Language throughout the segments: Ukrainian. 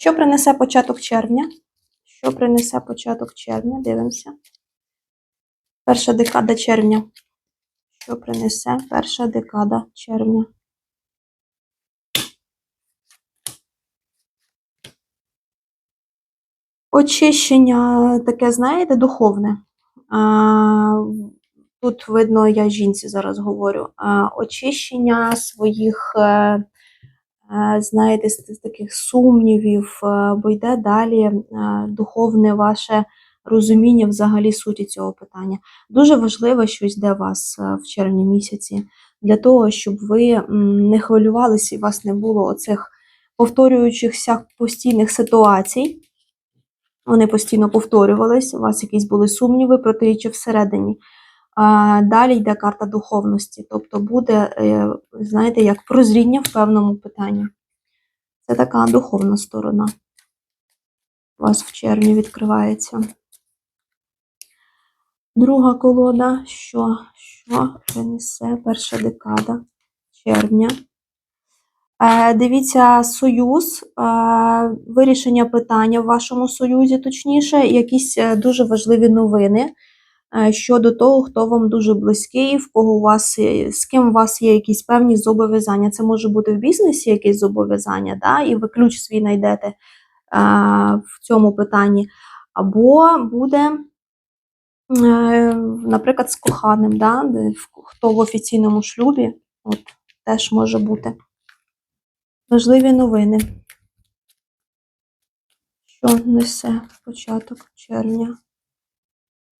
Що принесе початок червня? Що принесе початок червня? Дивимося. Перша декада червня. Що принесе перша декада червня? Очищення таке, знаєте, духовне. Тут видно, я жінці зараз говорю. Очищення своїх, е, знаєте, з таких сумнівів, е, бо йде далі е, духовне ваше розуміння взагалі суті цього питання. Дуже важливо, що йде вас е, в червні місяці, для того, щоб ви не хвилювалися і вас не було оцих повторюючихся постійних ситуацій. Вони постійно повторювались, у вас якісь були сумніви, протиріччя всередині. Далі йде карта духовності, тобто буде, е, знаєте, як прозріння в певному питанні. Це така духовна сторона. У вас в червні відкривається. Друга колода, що, що принесе перша декада червня. Е, Дивіться, союз, е, вирішення питання в вашому союзі, точніше, якісь дуже важливі новини щодо того, хто вам дуже близький, в кого у вас з ким у вас є якісь певні зобов'язання. Це може бути в бізнесі якісь зобов'язання, да, і ви ключ свій знайдете е, в цьому питанні. Або буде, е, наприклад, з коханим, да, хто в офіційному шлюбі, от, теж може бути. Важливі новини. Що несе початок червня?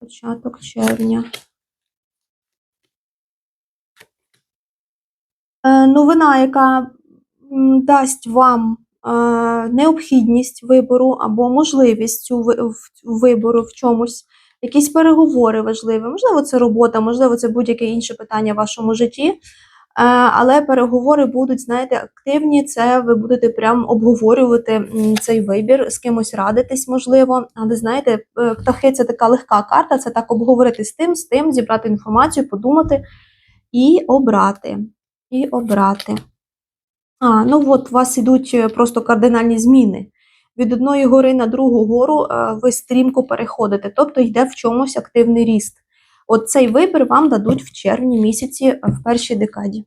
Початок червня. Е, новина, яка дасть вам е, необхідність вибору або можливість вибору в чомусь, якісь переговори важливі. Можливо, це робота, можливо, це будь-яке інше питання в вашому житті. Е, Але переговори будуть, знаєте, активні. Це ви будете прям обговорювати цей вибір, з кимось радитись, можливо. Але знаєте, е, птахи це така легка карта, це так обговорити з тим, з тим, зібрати інформацію, подумати і обрати. І обрати. А, ну от у вас ідуть е, просто кардинальні зміни. Від одної гори на другу гору ви стрімко переходите, тобто йде в чомусь активний ріст. От цей вибір вам дадуть в червні місяці е, в першій декаді.